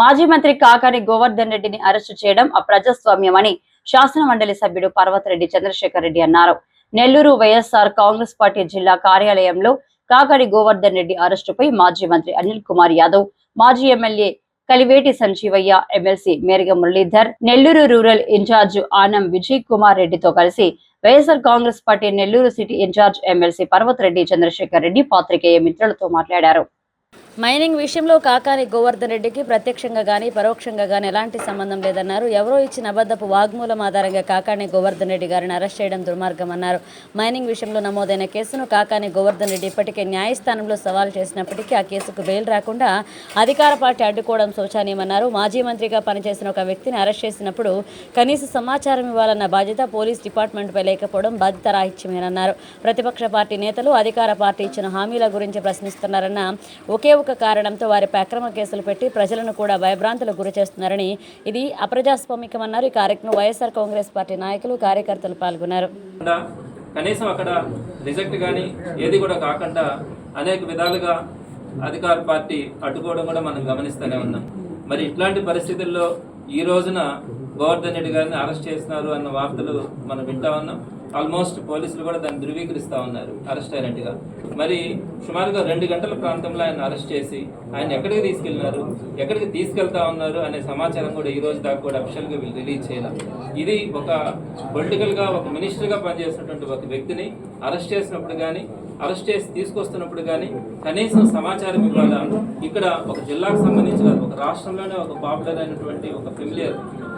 మాజీ మంత్రి కాకాని గోవర్ధన్ రెడ్డిని అరెస్టు చేయడం అప్రజాస్వామ్యమని శాసన మండలి సభ్యుడు పర్వతరెడ్డి చంద్రశేఖర్ రెడ్డి అన్నారు. నెల్లూరు వైఎస్ఆర్ కాంగ్రెస్ పార్టీ జిల్లా కార్యాలయంలో కాకాని గోవర్ధన్ రెడ్డి అరెస్టుపై మాజీ మంత్రి అనిల్ కుమార్ యాదవ్ మాజీ MLA Kaliveti Sanjeevaiah MLC Meraga Muralidhar Nellore rural incharge Anam Vijay Kumar రెడ్డితో కలిసి YSR Congress party Nellore city incharge MLC Parvathareddy Chandrasekhar Reddy పాత్రికేయ మిత్రులతో మాట్లాడారు. మైనింగ్ విషయంలో కాకాని గోవర్ధన్ రెడ్డికి ప్రత్యక్షంగా కానీ పరోక్షంగా కానీ ఎలాంటి సంబంధం లేదన్నారు. ఎవరో ఇచ్చిన అబద్ధపు వాగ్మూలం ఆధారంగా కాకాని గోవర్ధన్ రెడ్డి గారిని అరెస్ట్ చేయడం దుర్మార్గం అన్నారు. మైనింగ్ విషయంలో నమోదైన కేసును కాకాని గోవర్ధన్ రెడ్డి ఇప్పటికే న్యాయస్థానంలో సవాల్ చేసినప్పటికీ ఆ కేసుకు బెయిల్ రాకుండా అధికార పార్టీ అడ్డుకోవడం శోచనీయమన్నారు. మాజీ మంత్రిగా పనిచేసిన ఒక వ్యక్తిని అరెస్ట్ చేసినప్పుడు కనీస సమాచారం ఇవ్వాలన్న బాధ్యత పోలీస్ డిపార్ట్మెంట్పై లేకపోవడం బాధ్యత రాహిత్యమేనన్నారు ప్రతిపక్ష పార్టీ నేతలు అధికార పార్టీ ఇచ్చిన హామీల గురించి ప్రశ్నిస్తున్నారన్న ఒకే ఒక కారణంతో వారిపై అక్రమ కేసులు పెట్టి ప్రజలను కూడా భయభ్రాంతులకు గురి చేస్తున్నారని ఇది అప్రజాస్వామికమన్నారు. ఈ కార్యక్రమం వైఎస్ఆర్ కాంగ్రెస్ పార్టీ నాయకులు కార్యకర్తలు పాల్గొన్నారు. కాకుండా కనీసం అక్కడ రిజెక్ట్ కానీ ఏది కూడా కాకుండా అనేక విధాలుగా అధికార పార్టీ అడ్డుకోవడం కూడా మనం గమనిస్తూనే ఉన్నాం. మరి ఇట్లాంటి పరిస్థితుల్లో ఈ రోజున గోవర్ధన్ రెడ్డి గారిని అరెస్ట్ చేస్తున్నారు అన్న వార్తలు మనం వింటా ఉన్నాం. ఆల్మోస్ట్ పోలీసులు కూడా దాన్ని ధృవీకరిస్తూ ఉన్నారు అరెస్ట్ అయినట్టుగా. మరి సుమారుగా రెండు గంటల ప్రాంతంలో ఆయన అరెస్ట్ చేసి ఆయన ఎక్కడికి తీసుకెళ్ళినారు ఎక్కడికి తీసుకెళ్తా ఉన్నారు అనే సమాచారం కూడా ఈ రోజు దాకా కూడా అఫిషియల్గా వీళ్ళు రిలీజ్ చేయాలి. ఇది ఒక పొలిటికల్గా ఒక మినిస్టర్గా పనిచేసినటువంటి ఒక వ్యక్తిని అరెస్ట్ చేసినప్పుడు కానీ అరెస్ట్ చేసి తీసుకొస్తున్నప్పుడు కానీ కనీసం సమాచారం ఇవ్వాలా? ఇక్కడ ఒక జిల్లాకు సంబంధించిన ఒక రాష్ట్రంలోనే ఒక పాపులర్ అయినటువంటి ఒక ఫెమిలియర్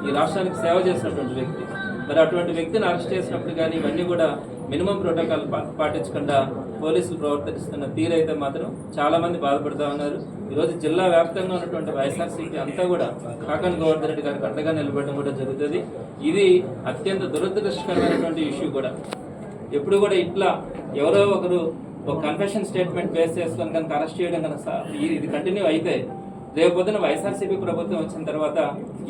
ఈ రాష్ట్రానికి సేవ చేసినటువంటి వ్యక్తి. మరి అటువంటి వ్యక్తిని అరెస్ట్ చేసినప్పుడు కానీ ఇవన్నీ కూడా మినిమం ప్రోటోకాల్ పా- పాటించకుండా పోలీసులు ప్రవర్తిస్తున్న తీరైతే మాత్రం చాలామంది బాధపడుతూ ఉన్నారు. ఈరోజు జిల్లా వ్యాప్తంగా ఉన్నటువంటి వైఎస్ఆర్సీపీ అంతా కూడా కాకన్ గోవర్ధన్ రెడ్డి గారికి అండగా నిలబడడం కూడా జరుగుతుంది. ఇది అత్యంత దురదృష్టకరమైనటువంటి ఇష్యూ కూడా. ఎప్పుడు కూడా ఇట్లా ఎవరో ఒకరు ఒక కన్ఫెషన్ స్టేట్మెంట్ బేస్ చేసుకొని కనుక అరెస్ట్ చేయడం కనుక ఇది కంటిన్యూ అయితే రేపు పొద్దున వైఎస్ఆర్సీపీ ప్రభుత్వం వచ్చిన తర్వాత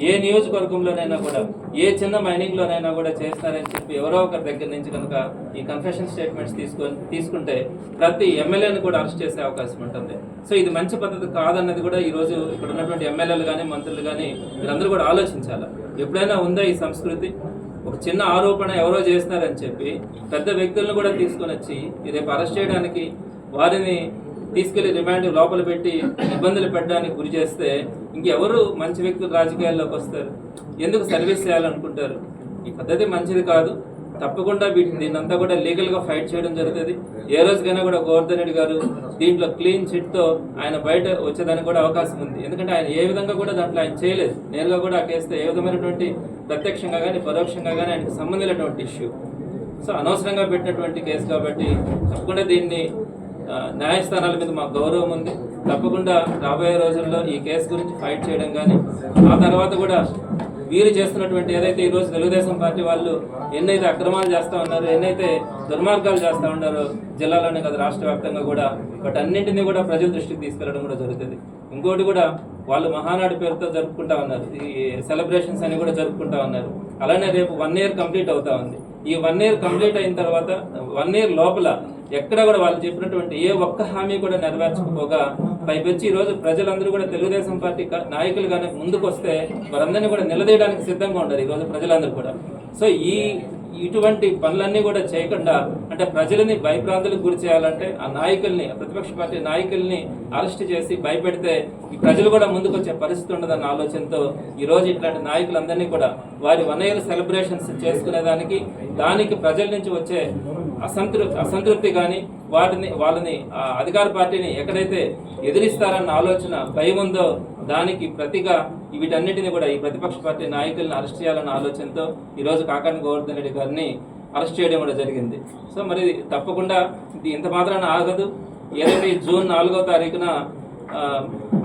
ఏ నియోజకవర్గంలోనైనా కూడా ఏ చిన్న మైనింగ్లోనైనా కూడా చేస్తారని చెప్పి ఎవరో ఒకరి దగ్గర నుంచి కనుక ఈ కన్ఫెషన్ స్టేట్మెంట్స్ తీసుకొని తీసుకుంటే ప్రతి ఎమ్మెల్యేని కూడా అరెస్ట్ చేసే అవకాశం ఉంటుంది. సో ఇది మంచి పద్ధతి కాదన్నది కూడా ఈ రోజు ఇక్కడ ఉన్నటువంటి ఎమ్మెల్యేలు కానీ మంత్రులు కానీ వీరందరూ కూడా ఆలోచించాలి. ఎప్పుడైనా ఉందా ఈ సంస్కృతి? ఒక చిన్న ఆరోపణ ఎవరో చేస్తున్నారని చెప్పి పెద్ద వ్యక్తులను కూడా తీసుకొని వచ్చి రేపు అరెస్ట్ చేయడానికి వారిని తీసుకెళ్ళి రిమాండ్ లోపల పెట్టి ఇబ్బందులు పెట్టడానికి గురి చేస్తే ఇంకెవరు మంచి వ్యక్తులు రాజకీయాల్లోకి వస్తారు? ఎందుకు సర్వీస్ చేయాలనుకుంటారు? ఈ పద్ధతి మంచిది కాదు. తప్పకుండా వీటిని దీన్నంతా కూడా లీగల్గా ఫైట్ చేయడం జరుగుతుంది. ఏ రోజుకైనా కూడా గోవర్ధన్ రెడ్డి గారు దీంట్లో క్లీన్ చిట్తో ఆయన బయట వచ్చేదానికి కూడా అవకాశం ఉంది. ఎందుకంటే ఆయన ఏ విధంగా కూడా దాంట్లో ఆయన చేయలేదు. నేరుగా కూడా ఆ కేసుతో ఏ విధమైనటువంటి ప్రత్యక్షంగా కానీ పరోక్షంగా కానీ ఆయనకు సంబంధించినటువంటి ఇష్యూ సో అనవసరంగా పెట్టినటువంటి కేసు కాబట్టి తప్పకుండా దీన్ని న్యాయస్థానాల మీద మాకు గౌరవం ఉంది. తప్పకుండా రాబోయే రోజుల్లో ఈ కేసు గురించి ఫైట్ చేయడం కానీ ఆ తర్వాత కూడా వీరు చేస్తున్నటువంటి ఏదైతే ఈరోజు తెలుగుదేశం పార్టీ వాళ్ళు ఎన్నైతే అక్రమాలు చేస్తూ ఉన్నారో ఎన్నైతే దుర్మార్గాలు చేస్తూ ఉన్నారో జిల్లాలోనే కదా రాష్ట్ర వ్యాప్తంగా కూడా బట్ అన్నింటినీ కూడా ప్రజల దృష్టికి తీసుకెళ్ళడం కూడా జరుగుతుంది. ఇంకోటి కూడా వాళ్ళు మహానాడు పేరుతో జరుపుకుంటా ఉన్నారు. ఈ సెలబ్రేషన్స్ అని కూడా జరుపుకుంటా ఉన్నారు. అలానే రేపు వన్ ఇయర్ కంప్లీట్ అవుతా ఉంది. ఈ వన్ ఇయర్ కంప్లీట్ అయిన తర్వాత వన్ ఇయర్ లోపల ఎక్కడ కూడా వాళ్ళు చెప్పినటువంటి ఏ ఒక్క హామీ కూడా నెరవేర్చకపోగా పైపెచ్చి ఈ రోజు ప్రజలందరూ కూడా తెలుగుదేశం పార్టీ నాయకులు కానీ ముందుకు వస్తే వారందరినీ కూడా నిలదీయడానికి సిద్ధంగా ఉండరు ఈ రోజు ప్రజలందరూ కూడా. సో ఈ ఇటువంటి పనులన్నీ కూడా చేయకుండా అంటే ప్రజలని భయప్రాంతులకు గురి చేయాలంటే ఆ నాయకుల్ని ప్రతిపక్ష పార్టీ నాయకుల్ని అరెస్ట్ చేసి భయపెడితే ఈ ప్రజలు కూడా ముందుకు వచ్చే పరిస్థితి ఉండదన్న ఆలోచనతో ఈ రోజు ఇట్లాంటి నాయకులందరినీ కూడా వారి వన్ ఇయర్ సెలబ్రేషన్స్ చేసుకునేదానికి దానికి ప్రజల నుంచి వచ్చే అసంతృప్తి అసంతృప్తి కానీ వాటిని వాళ్ళని ఆ అధికార పార్టీని ఎక్కడైతే ఎదిరిస్తారన్న ఆలోచన భయం ఉందో దానికి ప్రతిగా వీటన్నిటిని కూడా ఈ ప్రతిపక్ష పార్టీ నాయకులను అరెస్ట్ చేయాలన్న ఆలోచనతో ఈరోజు కాకాని గోవర్ధన్ రెడ్డి గారిని అరెస్ట్ చేయడం కూడా జరిగింది. సో మరి తప్పకుండా ఇది ఇంత మాత్రాన ఆగదు. ఏదైతే జూన్ నాలుగో తారీఖున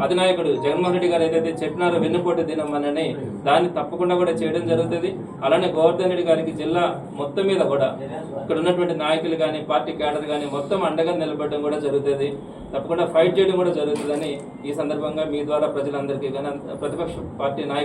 అధినాయకుడు జగన్మోహన్ రెడ్డి గారు ఏదైతే చెప్పినారో వెన్నుపోటు దినం అనని దాన్ని తప్పకుండా కూడా చేయడం జరుగుతుంది. అలానే గోవర్ధన్ రెడ్డి గారికి జిల్లా మొత్తం మీద కూడా ఇక్కడ ఉన్నటువంటి నాయకులు కానీ పార్టీ క్యాడర్ కానీ మొత్తం అండగా నిలబడడం కూడా జరుగుతుంది. తప్పకుండా ఫైట్ చేయడం కూడా జరుగుతుందని ఈ సందర్భంగా మీ ద్వారా ప్రజలందరికీ కానీ ప్రతిపక్ష పార్టీ నాయకులు